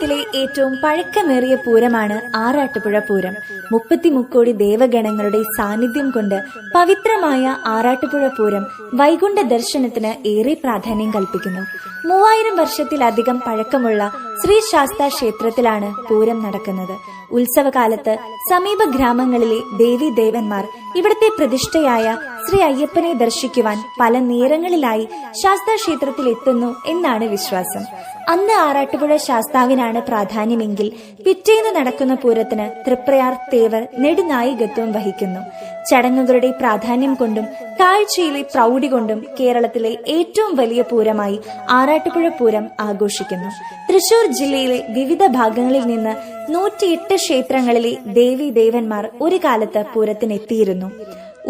കേരളത്തിലെ ഏറ്റവും പഴക്കമേറിയ പൂരമാണ് ആറാട്ടുപുഴ പൂരം. മുപ്പത്തിമുക്കോടി ദേവഗണങ്ങളുടെ സാന്നിധ്യം കൊണ്ട് പവിത്രമായ ആറാട്ടുപുഴ പൂരം വൈകുണ്ഠ ദർശനത്തിന് ഏറെ പ്രാധാന്യം കൽപ്പിക്കുന്നു. മൂവായിരം വർഷത്തിലധികം പഴക്കമുള്ള ശ്രീ ശാസ്ത ക്ഷേത്രത്തിലാണ് പൂരം നടക്കുന്നത്. ഉത്സവകാലത്ത് സമീപ ഗ്രാമങ്ങളിലെ ദേവീദേവന്മാർ ഇവിടുത്തെ പ്രതിഷ്ഠയായ ശ്രീ അയ്യപ്പനെ ദർശിക്കുവാൻ പല നേരങ്ങളിലായി ശാസ്താ ക്ഷേത്രത്തിൽ എത്തുന്നു എന്നാണ് വിശ്വാസം. അന്ന് ആറാട്ടുപുഴ ശാസ്താവിനാണ് പ്രാധാന്യമെങ്കിൽ പിറ്റേന്ന് നടക്കുന്ന പൂരത്തിന് തൃപ്രയാർ തേവർ നെടുനായികത്വം വഹിക്കുന്നു. ചടങ്ങുകളുടെ പ്രാധാന്യം കൊണ്ടും കാഴ്ചയിലെ പ്രൗഢി കൊണ്ടും കേരളത്തിലെ ഏറ്റവും വലിയ പൂരമായി ആറാട്ടുപുഴ പൂരം ആഘോഷിക്കുന്നു. തൃശൂർ ജില്ലയിലെ വിവിധ ഭാഗങ്ങളിൽ നിന്ന് നൂറ്റിയെട്ട് ക്ഷേത്രങ്ങളിലെ ദേവി ദേവന്മാർ ഒരു കാലത്ത് പൂരത്തിനെത്തിയിരുന്നു.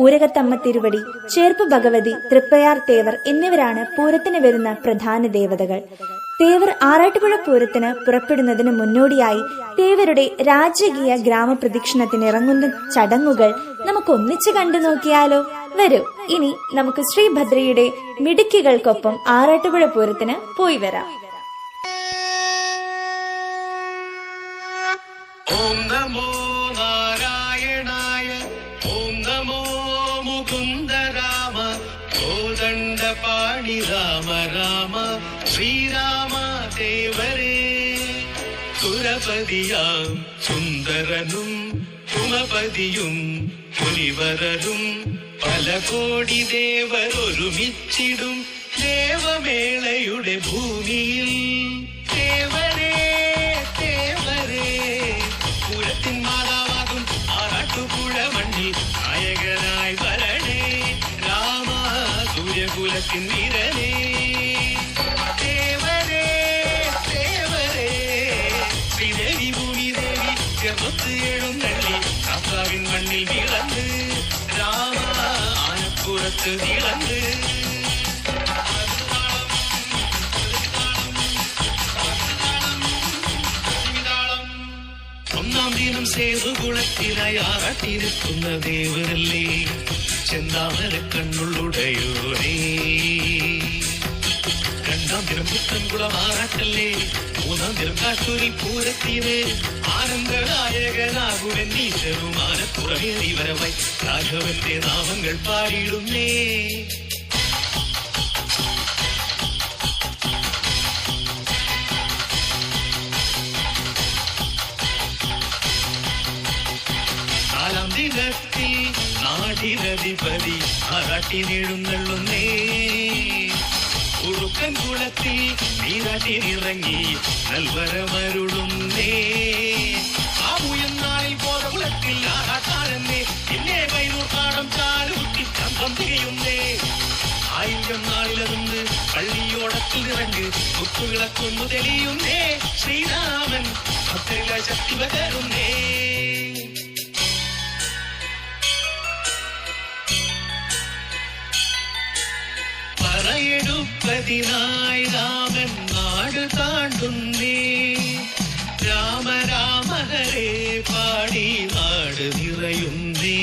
ഊരകത്തമ്മ തിരുവടി ചേർപ്പ് ഭഗവതി തൃപ്പയാർ തേവർ എന്നിവരാണ് പൂരത്തിന് വരുന്ന പ്രധാന ദേവതകൾ. തേവർ ആറാട്ടുപുഴ പൂരത്തിന് പുറപ്പെടുന്നതിന് മുന്നോടിയായി തേവരുടെ രാജകീയ ഗ്രാമപ്രദക്ഷിണത്തിന് ഇറങ്ങുന്ന ചടങ്ങുകൾ നമുക്ക് ഒന്നിച്ചു കണ്ടു നോക്കിയാലോ? വരൂ ഇനി നമുക്ക് ശ്രീഭദ്രയുടെ മിടുക്കികൾക്കൊപ്പം ആറാട്ടുപുഴ പൂരത്തിന് പോയി വരാം. പാണി രാമ രാമ ശ്രീരാമ ദേവരേ. സുരപതിയാം സുന്ദരനും കുമപതിയും മുനിവരരും. പല കോടി ദേവരൊരുമിച്ചിടും ദേവമേളയുടെ ഭൂമിയിൽ. தேவத்தின் நிழலே தேவரே தேவரே. ஸ்ரீதேவி பூமி தேவி ஜபத்து எழும் நள்ளி காப்பாவின் மண்ணில் விளந்து ராமா ஆனப்புறத்து விளந்து ஒன்னாம் தினம் சேது குளத்தினாய் ஆராட்டிருக்கும் தேவரல்லே. ചെന്താമര കണ്ണുള്ളുടയോരേ രണ്ടാം ദിനം പുത്തൻകുളം ആറാട്ടല്ലേ മൂന്നാം ദിനം കാട്ടൂരി പൂരത്തിന് ആനന്ദനായകനാകുവൻ ഈശ്വരുമാനപ്പുറമേറി വരവായി രാഘവന്റെ നാമങ്ങൾ പാടിയിടുന്നേ. നാലാം ദിനത്തിൽ നാടിനധിപതി ആറാട്ടിനെഴുന്നള്ളുന്നേ ഉറുക്കൻ കുളത്തിൽ നീരാട്ടിനിറങ്ങി നൽവരമരുളുന്നേ. ആമുയം നാളിൽ ബോധകുളത്തിൽ ആറാട്ടാനെന്നേ പിന്നെ വൈനൂർക്കാടം ചാലൂട്ടി ചന്തം തിരിയുന്നേ ആയിരം നാളിലതുണ്ട് പള്ളിയോടത്തിൽ ഇറങ്ങ് മുത്തുവിളക്കൊന്നു തെളിയുന്നേ. ശ്രീരാമൻ ഭക്തരില ശക്തി പകരുന്നേ. പറയെടുപ്പതിനായി രാമൻ നാട് താണ്ടുന്നേ. രാമ രാമ ഹരേ പാടി നാട് നിറയുന്നേ.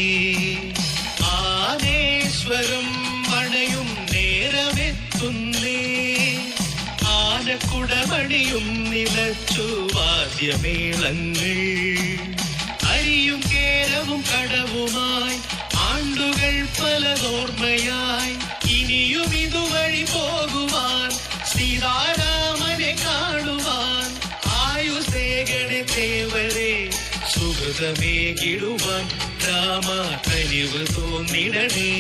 ആനേശ്വരം മണയും നേരമെത്തുന്നേ. ആനക്കുടമണിയും നിലച്ചു വാദ്യമേളങ്ങൾ. അരിയും കേരവും കടവുമായി സുഹൃതമേകിടുവാൻ രാമ കനിവ് തോന്നിടണേ.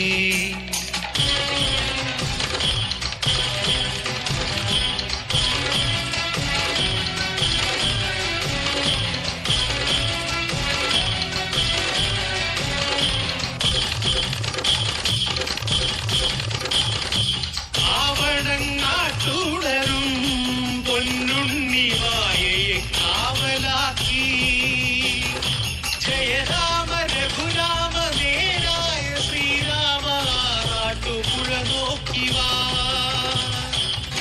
நோக்கி வா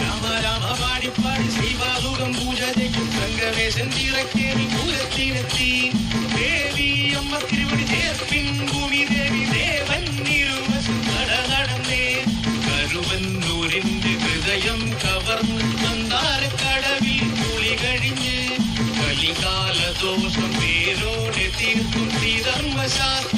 ராம ராம பாடி பாடி செய்வாதுகம் பூஜை செய்யும் சங்கமே செந்திரக்கேணி பூரத்தினத்தி தேவி அம்மா திருவடி தேர்ப்பின் பூமி தேவி தேவன் இருவசு நடந்தே கருவன்னூரின் ஹயம் கவர்ந்து வந்தார் கடவி துளி கழிஞ்சு கலிகால தோஷம் பேரோடு தீர்க்கும் தீர்மசாஸ்திரம்.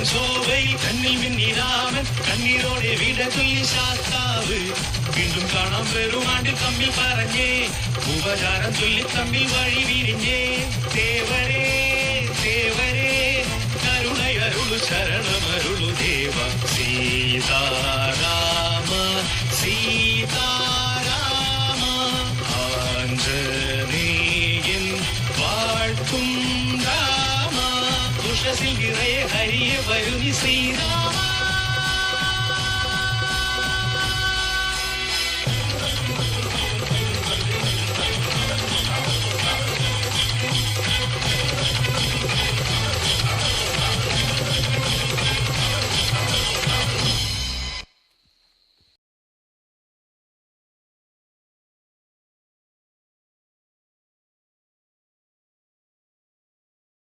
சோவை தன்னில் மின்னிராமன் கண்ணீரோடு விட சொல்லி சாத்தாவு. மீண்டும் காணாம் பெருமாண்டு தம்பில் பாரஞ்சே உபசாரம் சொல்லி தம்பில் வழி விரிஞ்சே தேவரே தேவரே கருணை அருள் சரணம் அருள் தேவா. சீதா